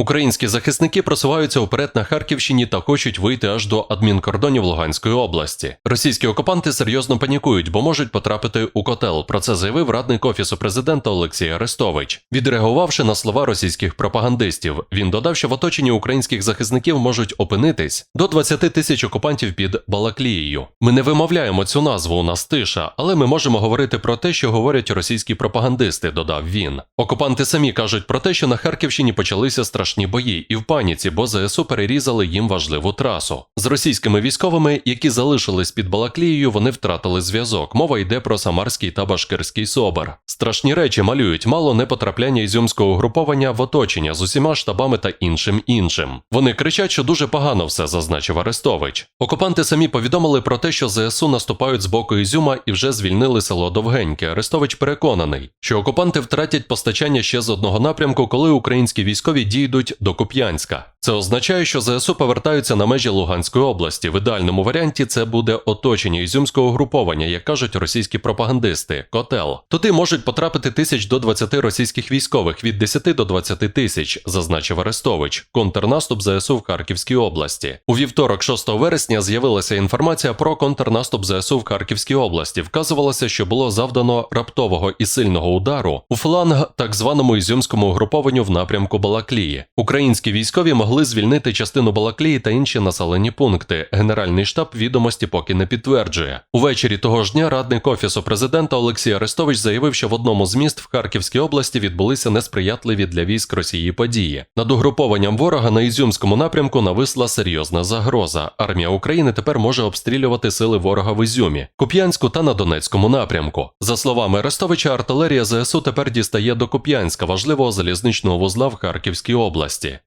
Українські захисники просуваються вперед на Харківщині та хочуть вийти аж до адмінкордонів Луганської області. Російські окупанти серйозно панікують, бо можуть потрапити у котел. Про це заявив радник офісу президента Олексій Арестович. Відреагувавши на слова російських пропагандистів, він додав, що в оточенні українських захисників можуть опинитись до 20 тисяч окупантів під Балаклією. Ми не вимовляємо цю назву, у нас тиша, але ми можемо говорити про те, що говорять російські пропагандисти. Додав він. Окупанти самі кажуть про те, що на Харківщині почалися страшні бої і в паніці, бо ЗСУ перерізали їм важливу трасу. З російськими військовими, які залишились під Балаклією, вони втратили зв'язок. Мова йде про Самарський та Башкирський собор. Страшні речі малюють мало не потрапляння ізюмського угруповання в оточення з усіма штабами та іншим іншим. Вони кричать, що дуже погано все, зазначив Арестович. Окупанти самі повідомили про те, що ЗСУ наступають з боку Ізюма і вже звільнили село Довгеньке. Арестович переконаний, що окупанти втратять постачання ще з одного напрямку, коли українські військові дійдуть до Куп'янська. Це означає, що ЗСУ повертаються на межі Луганської області. В ідеальному варіанті це буде оточення ізюмського груповання, як кажуть російські пропагандисти. Котел. Туди можуть потрапити тисяч до 20 російських військових від 10 до 20 тисяч, зазначив Арестович. Контрнаступ ЗСУ в Харківській області. У вівторок, 6 вересня, з'явилася інформація про контрнаступ ЗСУ в Харківській області. Вказувалося, що було завдано раптового і сильного удару у фланг так званому ізюмському угрупованню в напрямку Балаклії. Українські військові могли звільнити частину Балаклії та інші населені пункти. Генеральний штаб відомості поки не підтверджує. Увечері того ж дня радник офісу президента Олексій Арестович заявив, що в одному з міст в Харківській області відбулися несприятливі для військ Росії події. Над угрупованням ворога на Ізюмському напрямку нависла серйозна загроза. Армія України тепер може обстрілювати сили ворога в Ізюмі, Куп'янську та на Донецькому напрямку. За словами Арестовича, артилерія ЗСУ тепер дістає до Куп'янська, важливого залізничного вузла в Харківській області,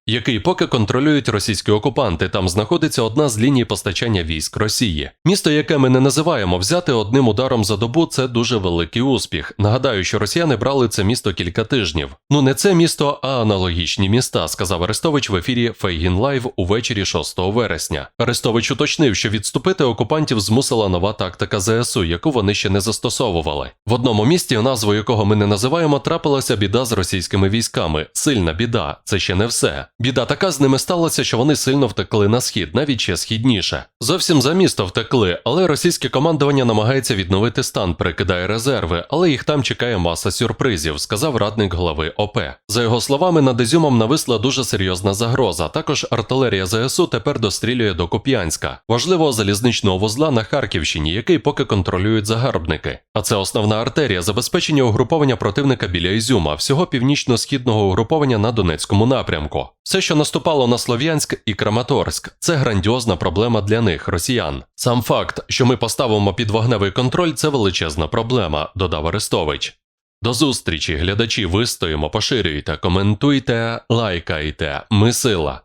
який поки контролюють російські окупанти. Там знаходиться одна з ліній постачання військ Росії. Місто, яке ми не називаємо взяти одним ударом за добу, це дуже великий успіх. Нагадаю, що росіяни брали це місто кілька тижнів. Ну не це місто, а аналогічні міста, сказав Арестович в ефірі Фейгін Лайв увечері 6 вересня. Арестович уточнив, що відступити окупантів змусила нова тактика ЗСУ, яку вони ще не застосовували. В одному місті, назву якого ми не називаємо, трапилася біда з російськими військами. Сильна біда, це ще не все. Біда така з ними сталася, що вони сильно втекли на схід, навіть ще східніше. Зовсім за місто втекли, але російське командування намагається відновити стан, перекидає резерви, але їх там чекає маса сюрпризів, сказав радник голови ОП. За його словами, над Ізюмом нависла дуже серйозна загроза. Також артилерія ЗСУ тепер дострілює до Куп'янська, важливого залізничного вузла на Харківщині, який поки контролюють загарбники. А це основна артерія забезпечення угруповання противника біля Ізюма, всього північно-східного угруповання на Донецькому напрямку. Все, що наступало на Слов'янськ і Краматорськ, це грандіозна проблема для них, росіян. Сам факт, що ми поставимо під вогневий контроль, це величезна проблема, додав Арестович. До зустрічі, глядачі, вистоїмо, поширюйте, коментуйте, лайкайте. Ми сила.